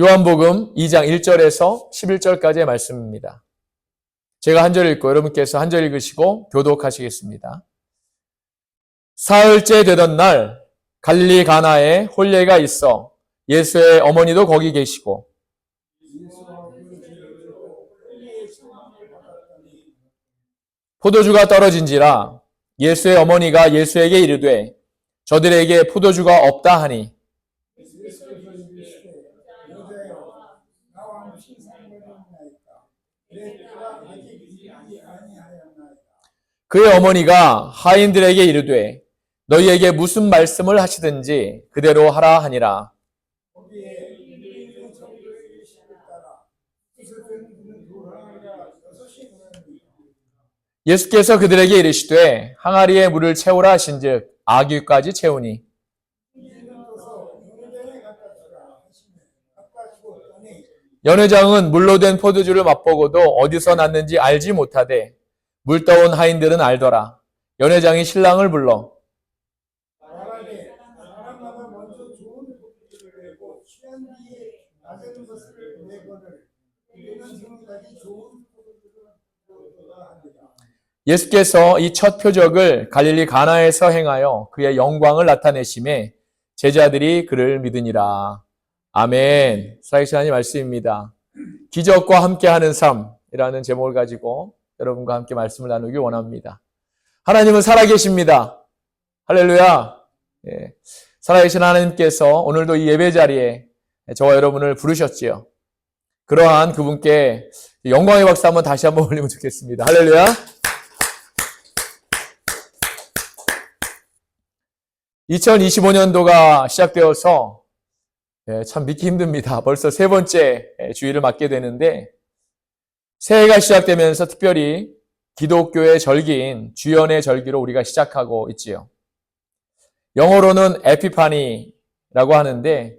요한복음 2장 1절에서 11절까지의 말씀입니다. 제가 한 절 읽고 여러분께서 한 절 읽으시고 교독하시겠습니다. 사흘째 되던 날 갈릴리 가나에 혼례가 있어 예수의 어머니도 거기 계시고 포도주가 떨어진지라 예수의 어머니가 예수에게 이르되 저들에게 포도주가 없다 하니 그의 어머니가 하인들에게 이르되 너희에게 무슨 말씀을 하시든지 그대로 하라 하니라. 예수께서 그들에게 이르시되 항아리에 물을 채우라 하신즉 아귀까지 채우니. 연회장은 물로 된 포도주를 맛보고도 어디서 났는지 알지 못하되 물 떠온 하인들은 알더라. 연회장이 신랑을 불러. 예수께서 이 첫 표적을 갈릴리 가나에서 행하여 그의 영광을 나타내심에 제자들이 그를 믿으니라. 아멘. 살아계신 하나님 말씀입니다. 기적과 함께하는 삶이라는 제목을 가지고 여러분과 함께 말씀을 나누기 원합니다. 하나님은 살아계십니다. 할렐루야. 예. 살아계신 하나님께서 오늘도 이 예배 자리에 저와 여러분을 부르셨지요. 그러한 그분께 영광의 박수 한번 다시 한번 올리면 좋겠습니다. 할렐루야. 2025년도가 시작되어서 예, 참 믿기 힘듭니다. 벌써 세 번째 예, 주일을 맞게 되는데 새해가 시작되면서 특별히 기독교의 절기인 주연의 절기로 우리가 시작하고 있지요. 영어로는 에피파니라고 하는데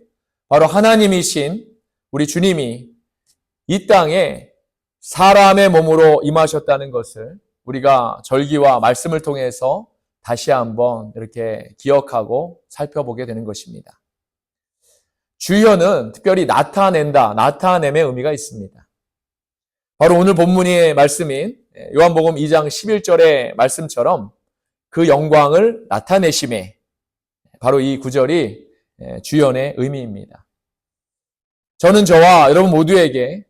바로 하나님이신 우리 주님이 이 땅에 사람의 몸으로 임하셨다는 것을 우리가 절기와 말씀을 통해서 다시 한번 이렇게 기억하고 살펴보게 되는 것입니다. 주현은 특별히 나타낸다, 나타냄의 의미가 있습니다. 바로 오늘 본문의 말씀인 요한복음 2장 11절의 말씀처럼 그 영광을 나타내심에 바로 이 구절이 주연의 의미입니다. 저는 저와 여러분 모두에게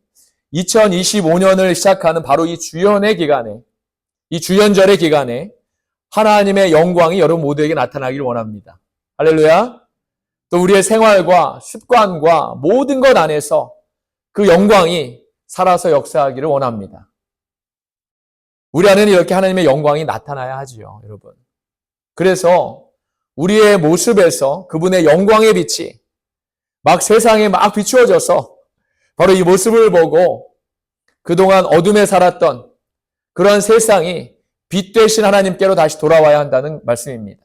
2025년을 시작하는 바로 이 주연의 기간에, 이 주연절의 기간에 하나님의 영광이 여러분 모두에게 나타나기를 원합니다. 할렐루야. 또 우리의 생활과 습관과 모든 것 안에서 그 영광이 살아서 역사하기를 원합니다. 우리 안에는 이렇게 하나님의 영광이 나타나야 하지요, 여러분. 그래서 우리의 모습에서 그분의 영광의 빛이 막 세상에 막 비추어져서 바로 이 모습을 보고 그동안 어둠에 살았던 그러한 세상이 빛 되신 하나님께로 다시 돌아와야 한다는 말씀입니다.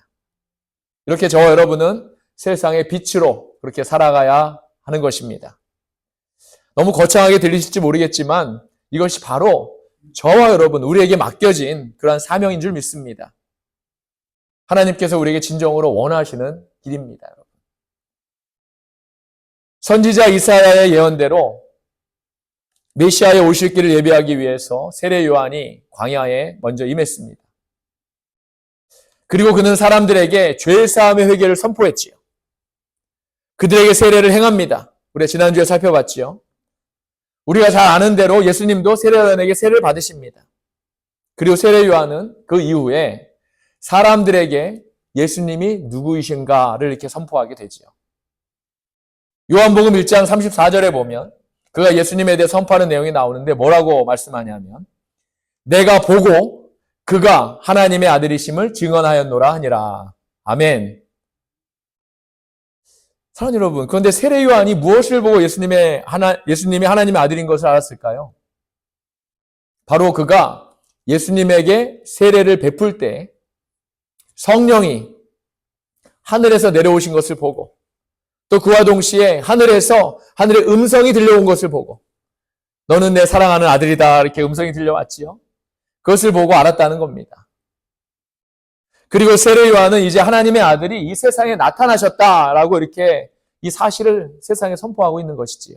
이렇게 저와 여러분은 세상의 빛으로 그렇게 살아가야 하는 것입니다. 너무 거창하게 들리실지 모르겠지만 이것이 바로 저와 여러분, 우리에게 맡겨진 그러한 사명인 줄 믿습니다. 하나님께서 우리에게 진정으로 원하시는 길입니다. 선지자 이사야의 예언대로 메시아의 오실 길을 예비하기 위해서 세례 요한이 광야에 먼저 임했습니다. 그리고 그는 사람들에게 죄 사함의 회개를 선포했지요. 그들에게 세례를 행합니다. 우리가 지난주에 살펴봤지요. 우리가 잘 아는 대로 예수님도 세례 요한에게 세례를 받으십니다. 그리고 세례 요한은 그 이후에 사람들에게 예수님이 누구이신가를 이렇게 선포하게 되지요. 요한복음 1장 34절에 보면 그가 예수님에 대해 선포하는 내용이 나오는데 뭐라고 말씀하냐면 내가 보고 그가 하나님의 아들이심을 증언하였노라 하니라. 아멘. 사랑하는 여러분, 그런데 세례 요한이 무엇을 보고 예수님의 하나 예수님이 하나님의 아들인 것을 알았을까요? 바로 그가 예수님에게 세례를 베풀 때 성령이 하늘에서 내려오신 것을 보고 또 그와 동시에 하늘에서 하늘의 음성이 들려온 것을 보고 너는 내 사랑하는 아들이다 이렇게 음성이 들려왔지요. 그것을 보고 알았다는 겁니다. 그리고 세례 요한은 이제 하나님의 아들이 이 세상에 나타나셨다라고 이렇게 이 사실을 세상에 선포하고 있는 것이지요.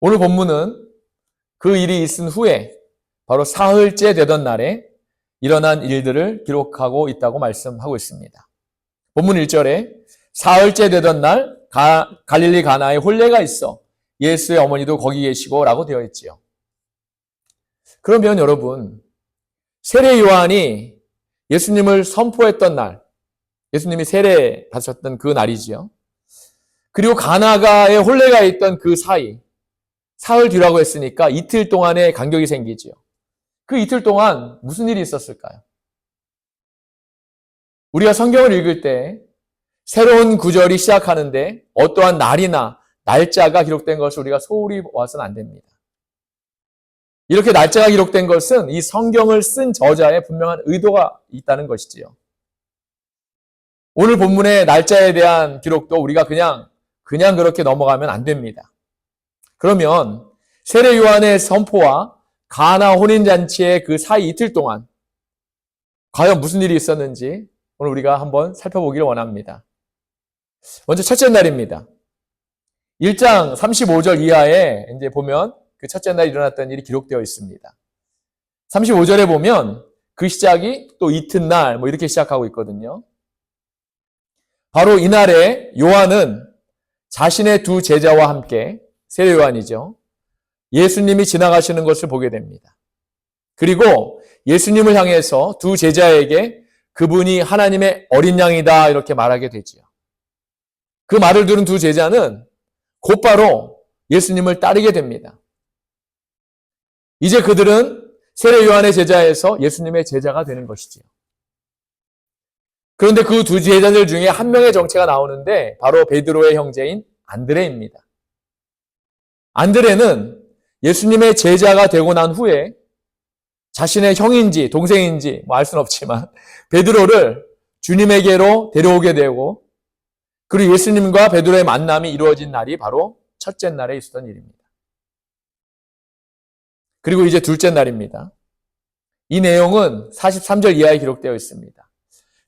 오늘 본문은 그 일이 있은 후에 바로 사흘째 되던 날에 일어난 일들을 기록하고 있다고 말씀하고 있습니다. 본문 1절에 사흘째 되던 날 가, 갈릴리 가나에 혼례가 있어 예수의 어머니도 거기 계시고 라고 되어 있지요. 그러면 여러분 세례 요한이 예수님을 선포했던 날 예수님이 세례 받으셨던 그 날이지요. 그리고 가나가에 혼례가 있던 그 사이 사흘 뒤라고 했으니까 이틀 동안의 간격이 생기지요. 그 이틀 동안 무슨 일이 있었을까요? 우리가 성경을 읽을 때 새로운 구절이 시작하는데 어떠한 날이나 날짜가 기록된 것을 우리가 소홀히 와서는 안 됩니다. 이렇게 날짜가 기록된 것은 이 성경을 쓴 저자의 분명한 의도가 있다는 것이지요. 오늘 본문의 날짜에 대한 기록도 우리가 그냥 그냥 그렇게 넘어가면 안 됩니다. 그러면 세례 요한의 선포와 가나 혼인 잔치의 그 사이 이틀 동안 과연 무슨 일이 있었는지 오늘 우리가 한번 살펴보기를 원합니다. 먼저 첫째 날입니다. 1장 35절 이하에 이제 보면 그 첫째 날 일어났던 일이 기록되어 있습니다. 35절에 보면 그 시작이 또 이튿날 뭐 이렇게 시작하고 있거든요. 바로 이날에 요한은 자신의 두 제자와 함께 세례 요한이죠. 예수님이 지나가시는 것을 보게 됩니다. 그리고 예수님을 향해서 두 제자에게 그분이 하나님의 어린 양이다 이렇게 말하게 되지요. 그 말을 들은 두 제자는 곧바로 예수님을 따르게 됩니다. 이제 그들은 세례 요한의 제자에서 예수님의 제자가 되는 것이지요. 그런데 그 두 제자들 중에 한 명의 정체가 나오는데 바로 베드로의 형제인 안드레입니다. 안드레는 예수님의 제자가 되고 난 후에 자신의 형인지 동생인지 뭐 알 수는 없지만 베드로를 주님에게로 데려오게 되고 그리고 예수님과 베드로의 만남이 이루어진 날이 바로 첫째 날에 있었던 일입니다. 그리고 이제 둘째 날입니다. 이 내용은 43절 이하에 기록되어 있습니다.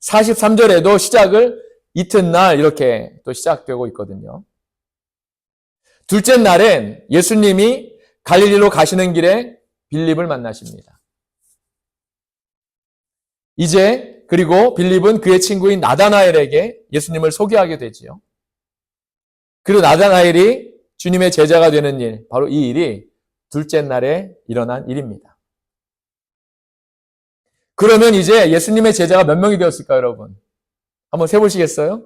43절에도 시작을 이튿날 이렇게 또 시작되고 있거든요. 둘째 날엔 예수님이 갈릴리로 가시는 길에 빌립을 만나십니다. 이제 그리고 빌립은 그의 친구인 나다나엘에게 예수님을 소개하게 되지요. 그리고 나다나엘이 주님의 제자가 되는 일, 바로 이 일이 둘째 날에 일어난 일입니다. 그러면 이제 예수님의 제자가 몇 명이 되었을까요, 여러분? 한번 세보시겠어요?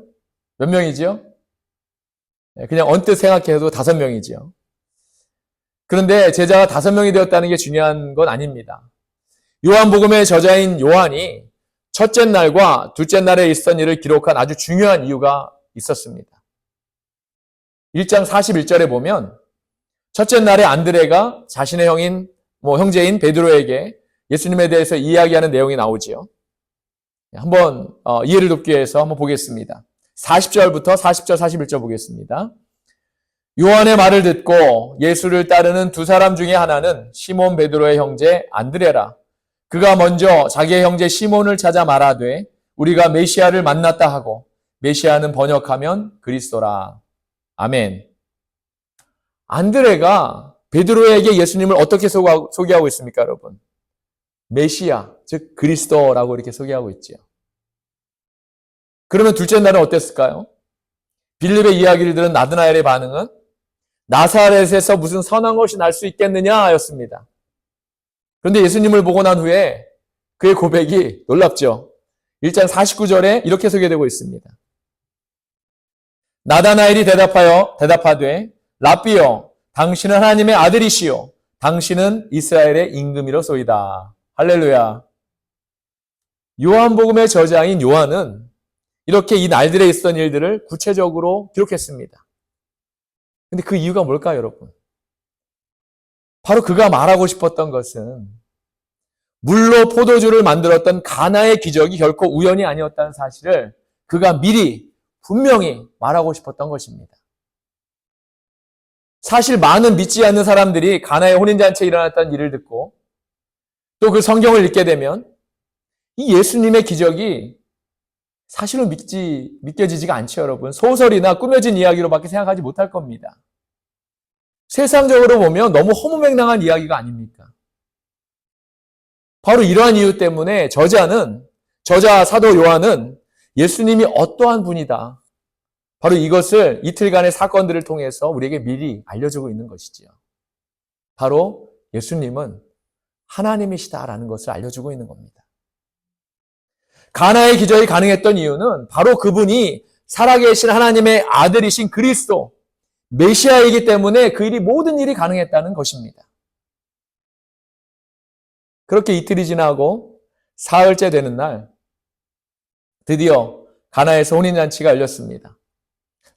몇 명이지요? 네, 그냥 언뜻 생각해도 다섯 명이지요. 그런데 제자가 다섯 명이 되었다는 게 중요한 건 아닙니다. 요한복음의 저자인 요한이 첫째 날과 둘째 날에 있었던 일을 기록한 아주 중요한 이유가 있었습니다. 1장 41절에 보면 첫째 날에 안드레가 자신의 형인 뭐 형제인 베드로에게 예수님에 대해서 이야기하는 내용이 나오지요. 한번 어, 이해를 돕기 위해서 한번 보겠습니다. 40절부터 40절 41절 보겠습니다. 요한의 말을 듣고 예수를 따르는 두 사람 중에 하나는 시몬 베드로의 형제 안드레라. 그가 먼저 자기의 형제 시몬을 찾아 말하되 우리가 메시아를 만났다 하고 메시아는 번역하면 그리스도라. 아멘. 안드레가 베드로에게 예수님을 어떻게 소개하고 있습니까, 여러분? 메시아, 즉 그리스도라고 이렇게 소개하고 있지요. 그러면 둘째 날은 어땠을까요? 빌립의 이야기를 들은 나드나엘의 반응은 나사렛에서 무슨 선한 것이 날 수 있겠느냐 였습니다. 그런데 예수님을 보고 난 후에 그의 고백이 놀랍죠. 1장 49절에 이렇게 소개되고 있습니다. 나다나엘이 대답하여 대답하되 라비여 당신은 하나님의 아들이시요 당신은 이스라엘의 임금이로소이다. 할렐루야. 요한복음의 저자인 요한은 이렇게 이 날들에 있었던 일들을 구체적으로 기록했습니다. 근데 그 이유가 뭘까요, 여러분? 바로 그가 말하고 싶었던 것은 물로 포도주를 만들었던 가나의 기적이 결코 우연이 아니었다는 사실을 그가 미리 분명히 말하고 싶었던 것입니다. 사실 많은 믿지 않는 사람들이 가나의 혼인잔치에 일어났던 일을 듣고 또 그 성경을 읽게 되면 이 예수님의 기적이 사실은 믿지, 믿겨지지가 않죠, 여러분. 소설이나 꾸며진 이야기로밖에 생각하지 못할 겁니다. 세상적으로 보면 너무 허무맹랑한 이야기가 아닙니까? 바로 이러한 이유 때문에 저자는, 저자 사도 요한은 예수님이 어떠한 분이다. 바로 이것을 이틀간의 사건들을 통해서 우리에게 미리 알려주고 있는 것이지요. 바로 예수님은 하나님이시다라는 것을 알려주고 있는 겁니다. 가나의 기적이 가능했던 이유는 바로 그분이 살아계신 하나님의 아들이신 그리스도, 메시아이기 때문에 그 일이 모든 일이 가능했다는 것입니다. 그렇게 이틀이 지나고 사흘째 되는 날, 드디어 가나에서 혼인잔치가 열렸습니다.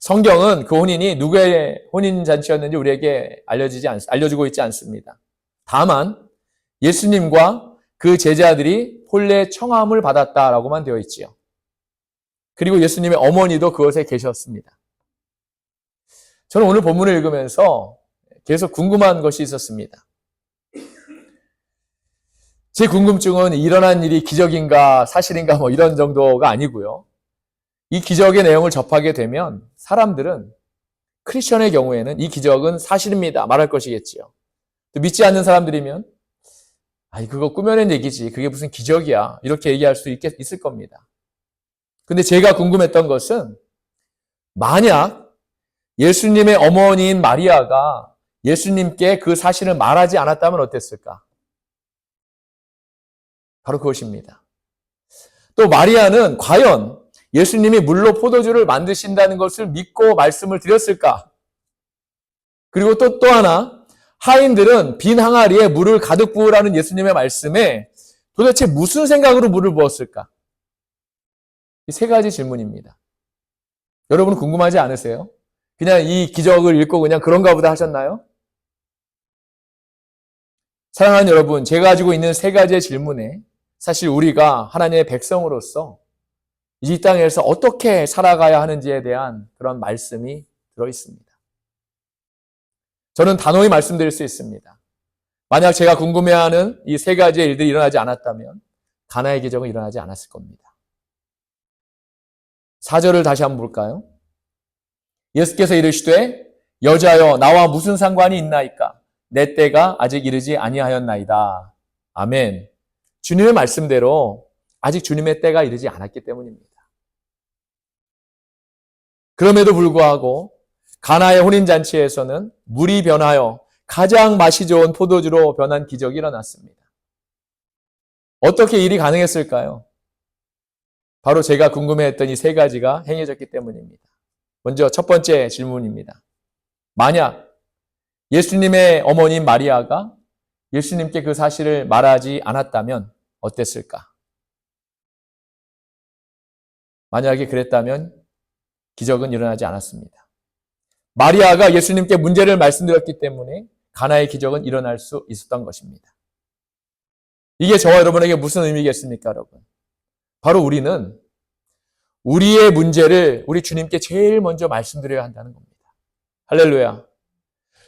성경은 그 혼인이 누구의 혼인 잔치였는지 우리에게 알려지지 않, 알려주고 있지 않습니다. 다만, 예수님과 그 제자들이 본래 청함을 받았다라고만 되어 있지요. 그리고 예수님의 어머니도 그곳에 계셨습니다. 저는 오늘 본문을 읽으면서 계속 궁금한 것이 있었습니다. 제 궁금증은 일어난 일이 기적인가 사실인가 뭐 이런 정도가 아니고요. 이 기적의 내용을 접하게 되면 사람들은 크리스천의 경우에는 이 기적은 사실입니다. 말할 것이겠지요. 또 믿지 않는 사람들이면 아이 그거 꾸며낸 얘기지. 그게 무슨 기적이야. 이렇게 얘기할 수 있겠, 있을 겁니다. 근데 제가 궁금했던 것은 만약 예수님의 어머니인 마리아가 예수님께 그 사실을 말하지 않았다면 어땠을까? 바로 그것입니다. 또 마리아는 과연 예수님이 물로 포도주를 만드신다는 것을 믿고 말씀을 드렸을까? 그리고 또, 또 하나, 하인들은 빈 항아리에 물을 가득 부으라는 예수님의 말씀에 도대체 무슨 생각으로 물을 부었을까? 이 세 가지 질문입니다. 여러분 궁금하지 않으세요? 그냥 이 기적을 읽고 그냥 그런가 보다 하셨나요? 사랑하는 여러분, 제가 가지고 있는 세 가지의 질문에 사실 우리가 하나님의 백성으로서 이 땅에서 어떻게 살아가야 하는지에 대한 그런 말씀이 들어 있습니다. 저는 단호히 말씀드릴 수 있습니다. 만약 제가 궁금해하는 이 세 가지의 일들이 일어나지 않았다면 가나의 기적은 일어나지 않았을 겁니다. 사절을 다시 한번 볼까요? 예수께서 이르시되 여자여 나와 무슨 상관이 있나이까 내 때가 아직 이르지 아니하였나이다. 아멘. 주님의 말씀대로 아직 주님의 때가 이르지 않았기 때문입니다. 그럼에도 불구하고 가나의 혼인잔치에서는 물이 변하여 가장 맛이 좋은 포도주로 변한 기적이 일어났습니다. 어떻게 일이 가능했을까요? 바로 제가 궁금해했던 이 세 가지가 행해졌기 때문입니다. 먼저 첫 번째 질문입니다. 만약 예수님의 어머님 마리아가 예수님께 그 사실을 말하지 않았다면 어땠을까? 만약에 그랬다면 기적은 일어나지 않았습니다. 마리아가 예수님께 문제를 말씀드렸기 때문에 가나의 기적은 일어날 수 있었던 것입니다. 이게 저와 여러분에게 무슨 의미겠습니까, 여러분? 바로 우리는 우리의 문제를 우리 주님께 제일 먼저 말씀드려야 한다는 겁니다. 할렐루야.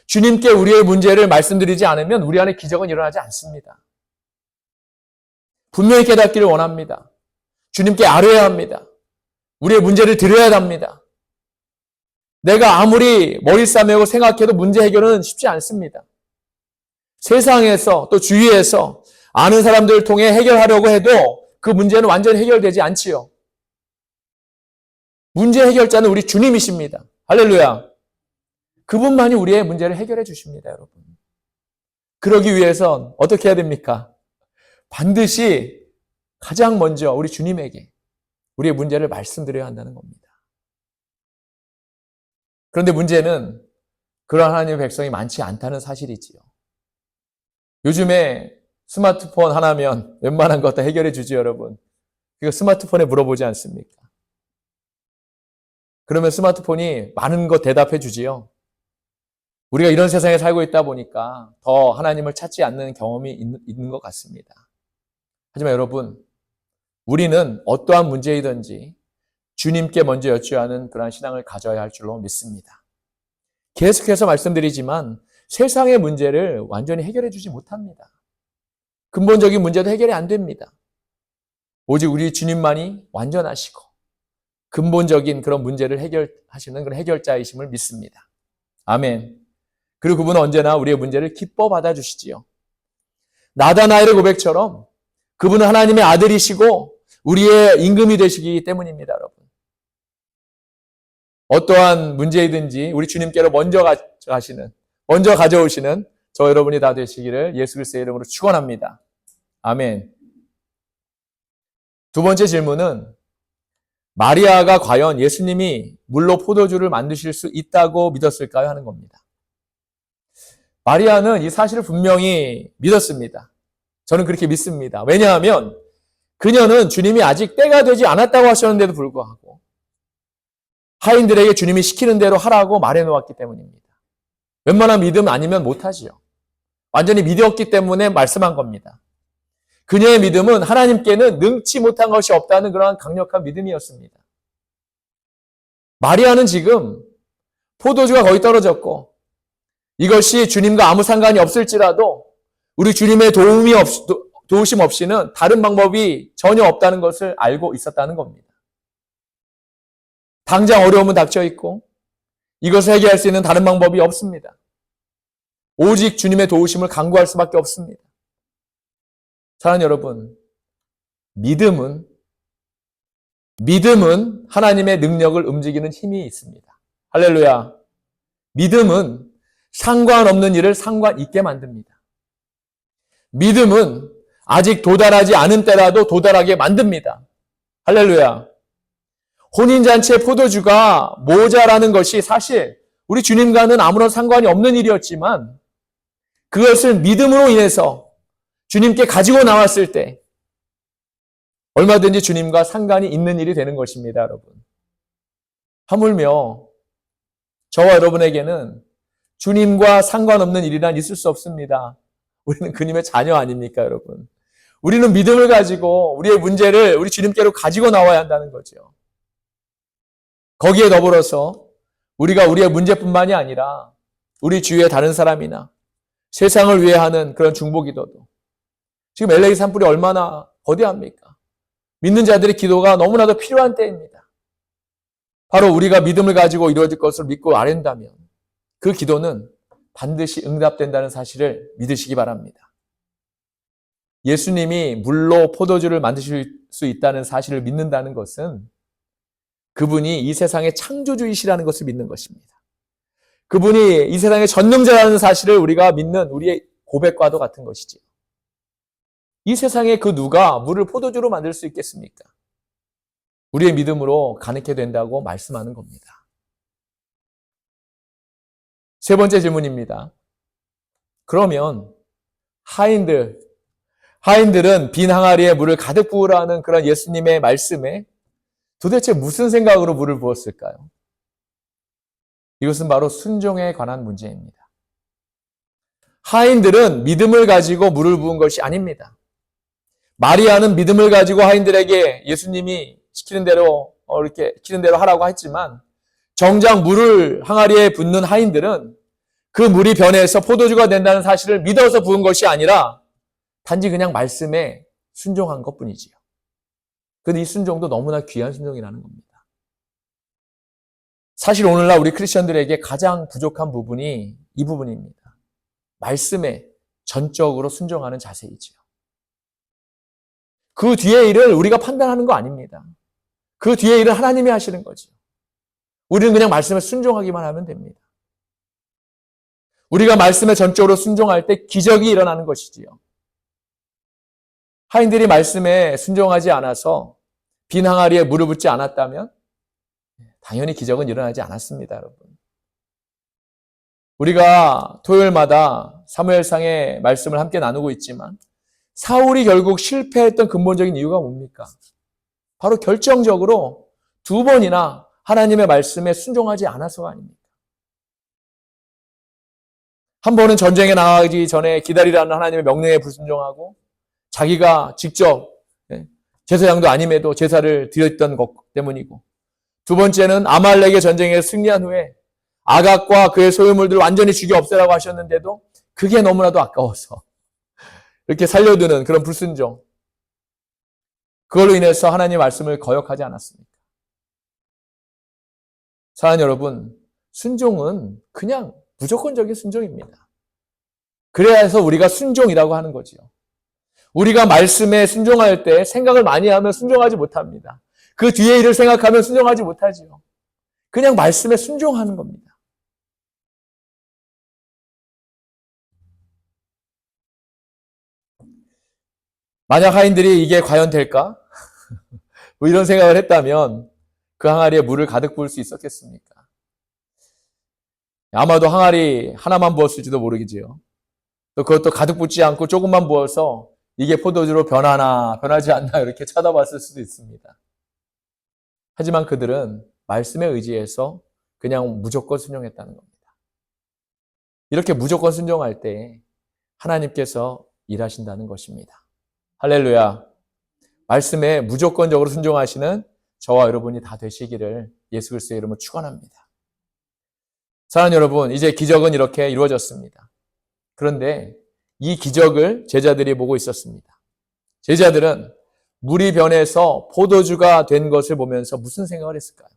주님께 우리의 문제를 말씀드리지 않으면 우리 안에 기적은 일어나지 않습니다. 분명히 깨닫기를 원합니다. 주님께 아뢰야 합니다. 우리의 문제를 드려야 합니다. 내가 아무리 머리 싸매고 생각해도 문제 해결은 쉽지 않습니다. 세상에서 또 주위에서 아는 사람들을 통해 해결하려고 해도 그 문제는 완전히 해결되지 않지요. 문제 해결자는 우리 주님이십니다. 할렐루야. 그분만이 우리의 문제를 해결해 주십니다, 여러분. 그러기 위해선 어떻게 해야 됩니까? 반드시 가장 먼저 우리 주님에게 우리의 문제를 말씀드려야 한다는 겁니다. 그런데 문제는 그런 하나님의 백성이 많지 않다는 사실이지요. 요즘에 스마트폰 하나면 웬만한 것 다 해결해 주지 여러분. 그거 스마트폰에 물어보지 않습니까? 그러면 스마트폰이 많은 것 대답해 주지요. 우리가 이런 세상에 살고 있다 보니까 더 하나님을 찾지 않는 경험이 있는 것 같습니다. 하지만 여러분, 우리는 어떠한 문제이든지 주님께 먼저 여쭈하는 그러한 신앙을 가져야 할 줄로 믿습니다. 계속해서 말씀드리지만 세상의 문제를 완전히 해결해 주지 못합니다. 근본적인 문제도 해결이 안 됩니다. 오직 우리 주님만이 완전하시고 근본적인 그런 문제를 해결하시는 그런 해결자이심을 믿습니다. 아멘. 그리고 그분은 언제나 우리의 문제를 기뻐 받아주시지요. 나다나엘의 고백처럼 그분은 하나님의 아들이시고 우리의 임금이 되시기 때문입니다, 여러분. 어떠한 문제이든지 우리 주님께로 먼저 가시는, 먼저 가져오시는 저 여러분이 다 되시기를 예수 그리스도의 이름으로 축원합니다. 아멘. 두 번째 질문은 마리아가 과연 예수님이 물로 포도주를 만드실 수 있다고 믿었을까요? 하는 겁니다. 마리아는 이 사실을 분명히 믿었습니다. 저는 그렇게 믿습니다. 왜냐하면 그녀는 주님이 아직 때가 되지 않았다고 하셨는데도 불구하고 하인들에게 주님이 시키는 대로 하라고 말해 놓았기 때문입니다. 웬만한 믿음 아니면 못하지요. 완전히 믿었기 때문에 말씀한 겁니다. 그녀의 믿음은 하나님께는 능치 못한 것이 없다는 그러한 강력한 믿음이었습니다. 마리아는 지금 포도주가 거의 떨어졌고 이것이 주님과 아무 상관이 없을지라도 우리 주님의 도움이 없, 도우심 없이는 다른 방법이 전혀 없다는 것을 알고 있었다는 겁니다. 당장 어려움은 닥쳐 있고 이것을 해결할 수 있는 다른 방법이 없습니다. 오직 주님의 도우심을 간구할 수밖에 없습니다. 사랑하는 여러분, 믿음은 믿음은 하나님의 능력을 움직이는 힘이 있습니다. 할렐루야. 믿음은 상관없는 일을 상관 있게 만듭니다. 믿음은 아직 도달하지 않은 때라도 도달하게 만듭니다. 할렐루야. 혼인잔치의 포도주가 모자라는 것이 사실 우리 주님과는 아무런 상관이 없는 일이었지만 그것을 믿음으로 인해서 주님께 가지고 나왔을 때 얼마든지 주님과 상관이 있는 일이 되는 것입니다, 여러분. 하물며 저와 여러분에게는 주님과 상관없는 일이란 있을 수 없습니다. 우리는 그님의 자녀 아닙니까, 여러분? 우리는 믿음을 가지고 우리의 문제를 우리 주님께로 가지고 나와야 한다는 거죠. 거기에 더불어서 우리가 우리의 문제뿐만이 아니라 우리 주위의 다른 사람이나 세상을 위해 하는 그런 중보기도도 지금 LA 산불이 얼마나 거대합니까? 믿는 자들의 기도가 너무나도 필요한 때입니다. 바로 우리가 믿음을 가지고 이루어질 것을 믿고 아랜다면 그 기도는 반드시 응답된다는 사실을 믿으시기 바랍니다. 예수님이 물로 포도주를 만드실 수 있다는 사실을 믿는다는 것은 그분이 이 세상의 창조주이시라는 것을 믿는 것입니다. 그분이 이 세상의 전능자라는 사실을 우리가 믿는 우리의 고백과도 같은 것이지요. 이 세상에 그 누가 물을 포도주로 만들 수 있겠습니까? 우리의 믿음으로 가능케 된다고 말씀하는 겁니다. 세 번째 질문입니다. 그러면 하인들, 하인들은 빈 항아리에 물을 가득 부으라는 그런 예수님의 말씀에 도대체 무슨 생각으로 물을 부었을까요? 이것은 바로 순종에 관한 문제입니다. 하인들은 믿음을 가지고 물을 부은 것이 아닙니다. 마리아는 믿음을 가지고 하인들에게 예수님이 시키는 대로 어, 이렇게 시키는 대로 하라고 했지만 정작 물을 항아리에 붓는 하인들은 그 물이 변해서 포도주가 된다는 사실을 믿어서 부은 것이 아니라 단지 그냥 말씀에 순종한 것 뿐이지요. 근데 이 순종도 너무나 귀한 순종이라는 겁니다. 사실 오늘날 우리 크리스천들에게 가장 부족한 부분이 이 부분입니다. 말씀에 전적으로 순종하는 자세이지요. 그 뒤의 일을 우리가 판단하는 거 아닙니다. 그 뒤의 일은 하나님이 하시는 거죠. 우리는 그냥 말씀에 순종하기만 하면 됩니다. 우리가 말씀에 전적으로 순종할 때 기적이 일어나는 것이지요. 하인들이 말씀에 순종하지 않아서 빈 항아리에 물을 붓지 않았다면 당연히 기적은 일어나지 않았습니다, 여러분. 우리가 토요일마다 사무엘상의 말씀을 함께 나누고 있지만 사울이 결국 실패했던 근본적인 이유가 뭡니까? 바로 결정적으로 두 번이나 하나님의 말씀에 순종하지 않아서가 아닙니까? 한 번은 전쟁에 나가기 전에 기다리라는 하나님의 명령에 불순종하고 자기가 직접 예, 제사장도 아님에도 제사를 드렸던 것 때문이고 두 번째는 아말렉의 전쟁에 승리한 후에 아각과 그의 소유물들을 완전히 죽여 없애라고 하셨는데도 그게 너무나도 아까워서 이렇게 살려두는 그런 불순종. 그걸로 인해서 하나님 말씀을 거역하지 않았습니까? 사랑하는 여러분, 순종은 그냥 무조건적인 순종입니다. 그래서 우리가 순종이라고 하는 거지요. 우리가 말씀에 순종할 때 생각을 많이 하면 순종하지 못합니다. 그 뒤에 일을 생각하면 순종하지 못하지요. 그냥 말씀에 순종하는 겁니다. 만약 하인들이 이게 과연 될까? 뭐 이런 생각을 했다면 그 항아리에 물을 가득 부을 수 있었겠습니까? 아마도 항아리 하나만 부었을지도 모르겠지요. 또 그것도 가득 붓지 않고 조금만 부어서 이게 포도주로 변하나 변하지 않나 이렇게 쳐다봤을 수도 있습니다. 하지만 그들은 말씀에 의지해서 그냥 무조건 순종했다는 겁니다. 이렇게 무조건 순종할 때 하나님께서 일하신다는 것입니다. 할렐루야. 말씀에 무조건적으로 순종하시는 저와 여러분이 다 되시기를 예수 그리스도의 이름으로 축원합니다. 사랑하는 여러분, 이제 기적은 이렇게 이루어졌습니다. 그런데 이 기적을 제자들이 보고 있었습니다. 제자들은 물이 변해서 포도주가 된 것을 보면서 무슨 생각을 했을까요?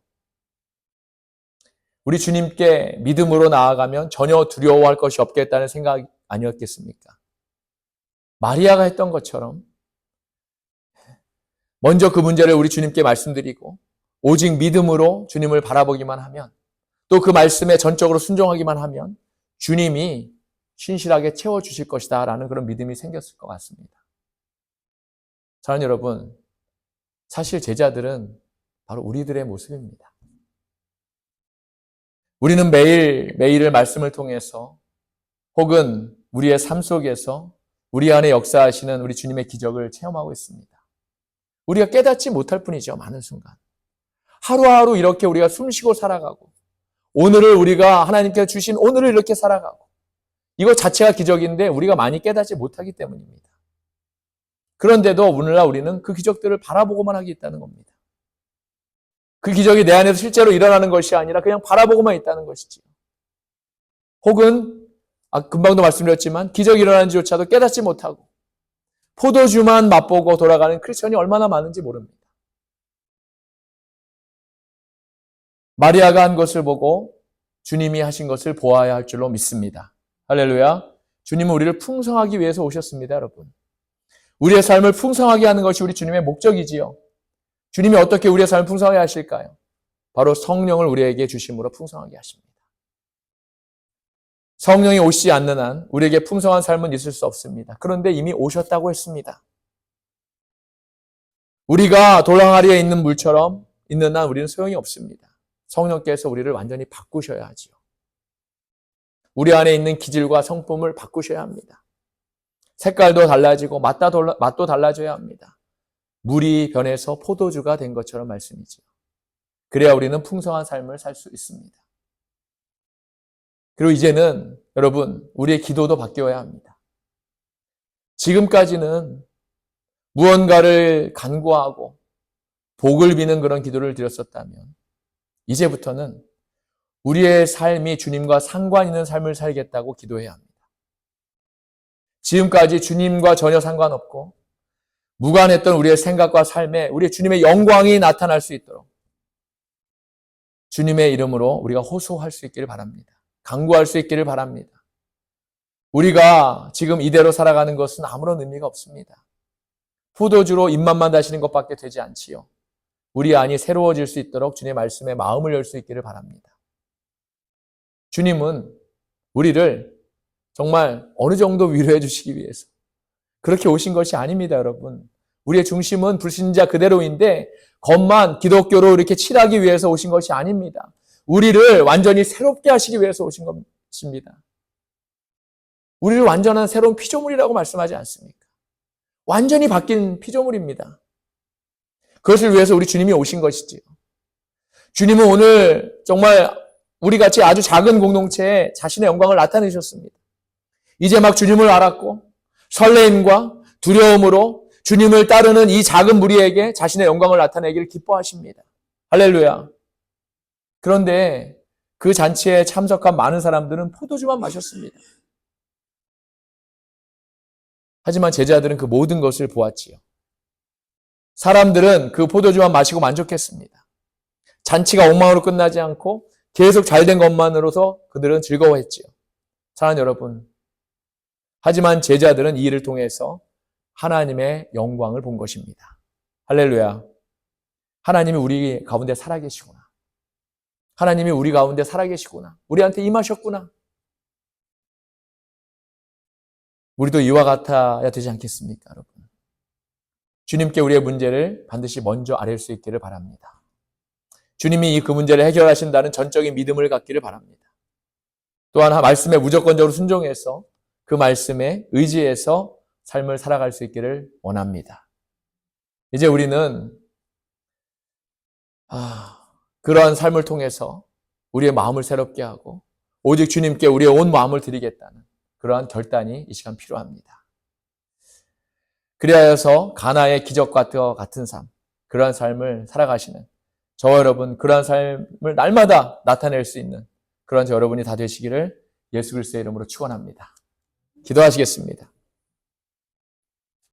우리 주님께 믿음으로 나아가면 전혀 두려워할 것이 없겠다는 생각 아니었겠습니까? 마리아가 했던 것처럼 먼저 그 문제를 우리 주님께 말씀드리고 오직 믿음으로 주님을 바라보기만 하면 또 그 말씀에 전적으로 순종하기만 하면 주님이 신실하게 채워주실 것이다 라는 그런 믿음이 생겼을 것 같습니다. 사랑하는 여러분, 사실 제자들은 바로 우리들의 모습입니다. 우리는 매일 매일을 말씀을 통해서 혹은 우리의 삶 속에서 우리 안에 역사하시는 우리 주님의 기적을 체험하고 있습니다. 우리가 깨닫지 못할 뿐이죠. 많은 순간. 하루하루 이렇게 우리가 숨 쉬고 살아가고 오늘을 우리가 하나님께서 주신 오늘을 이렇게 살아가고 이거 자체가 기적인데 우리가 많이 깨닫지 못하기 때문입니다. 그런데도 오늘날 우리는 그 기적들을 바라보고만 하기 있다는 겁니다. 그 기적이 내 안에서 실제로 일어나는 것이 아니라 그냥 바라보고만 있다는 것이지요. 혹은 아, 금방도 말씀드렸지만 기적이 일어나는지조차도 깨닫지 못하고 포도주만 맛보고 돌아가는 크리스천이 얼마나 많은지 모릅니다. 마리아가 한 것을 보고 주님이 하신 것을 보아야 할 줄로 믿습니다. 할렐루야. 주님은 우리를 풍성하기 위해서 오셨습니다, 여러분. 우리의 삶을 풍성하게 하는 것이 우리 주님의 목적이지요. 주님이 어떻게 우리의 삶을 풍성하게 하실까요? 바로 성령을 우리에게 주심으로 풍성하게 하십니다. 성령이 오시지 않는 한 우리에게 풍성한 삶은 있을 수 없습니다. 그런데 이미 오셨다고 했습니다. 우리가 돌항아리에 있는 물처럼 있는 한 우리는 소용이 없습니다. 성령께서 우리를 완전히 바꾸셔야 하지요. 우리 안에 있는 기질과 성품을 바꾸셔야 합니다. 색깔도 달라지고 맛도, 달라, 맛도 달라져야 합니다. 물이 변해서 포도주가 된 것처럼 말씀이죠. 그래야 우리는 풍성한 삶을 살 수 있습니다. 그리고 이제는 여러분, 우리의 기도도 바뀌어야 합니다. 지금까지는 무언가를 간구하고 복을 비는 그런 기도를 드렸었다면, 이제부터는 우리의 삶이 주님과 상관 있는 삶을 살겠다고 기도해야 합니다. 지금까지 주님과 전혀 상관없고 무관했던 우리의 생각과 삶에 우리 주님의 영광이 나타날 수 있도록 주님의 이름으로 우리가 호소할 수 있기를 바랍니다. 강구할 수 있기를 바랍니다. 우리가 지금 이대로 살아가는 것은 아무런 의미가 없습니다. 포도주로 입맛만 다시는 것밖에 되지 않지요. 우리 안이 새로워질 수 있도록 주님의 말씀에 마음을 열 수 있기를 바랍니다. 주님은 우리를 정말 어느 정도 위로해 주시기 위해서 그렇게 오신 것이 아닙니다, 여러분. 우리의 중심은 불신자 그대로인데 겉만 기독교로 이렇게 칠하기 위해서 오신 것이 아닙니다. 우리를 완전히 새롭게 하시기 위해서 오신 것입니다. 우리를 완전한 새로운 피조물이라고 말씀하지 않습니까? 완전히 바뀐 피조물입니다. 그것을 위해서 우리 주님이 오신 것이지요. 주님은 오늘 정말 우리 같이 아주 작은 공동체에 자신의 영광을 나타내셨습니다. 이제 막 주님을 알았고 설레임과 두려움으로 주님을 따르는 이 작은 무리에게 자신의 영광을 나타내기를 기뻐하십니다. 할렐루야. 그런데 그 잔치에 참석한 많은 사람들은 포도주만 마셨습니다. 하지만 제자들은 그 모든 것을 보았지요. 사람들은 그 포도주만 마시고 만족했습니다. 잔치가 엉망으로 끝나지 않고 계속 잘된 것만으로서 그들은 즐거워했지요. 사랑하는 여러분. 하지만 제자들은 이 일을 통해서 하나님의 영광을 본 것입니다. 할렐루야. 하나님이 우리 가운데 살아계시구나. 하나님이 우리 가운데 살아계시구나. 우리한테 임하셨구나. 우리도 이와 같아야 되지 않겠습니까, 여러분? 주님께 우리의 문제를 반드시 먼저 아뢰 수 있기를 바랍니다. 주님이 이 그 문제를 해결하신다는 전적인 믿음을 갖기를 바랍니다. 또한 말씀에 무조건적으로 순종해서 그 말씀에 의지해서 삶을 살아갈 수 있기를 원합니다. 이제 우리는 아, 그러한 삶을 통해서 우리의 마음을 새롭게 하고 오직 주님께 우리의 온 마음을 드리겠다는 그러한 결단이 이 시간 필요합니다. 그리하여서 가나의 기적과 같은 삶, 그러한 삶을 살아가시는 저와 여러분 그러한 삶을 날마다 나타낼 수 있는 그런 저 여러분이 다 되시기를 예수 그리스도의 이름으로 축원합니다. 기도하시겠습니다.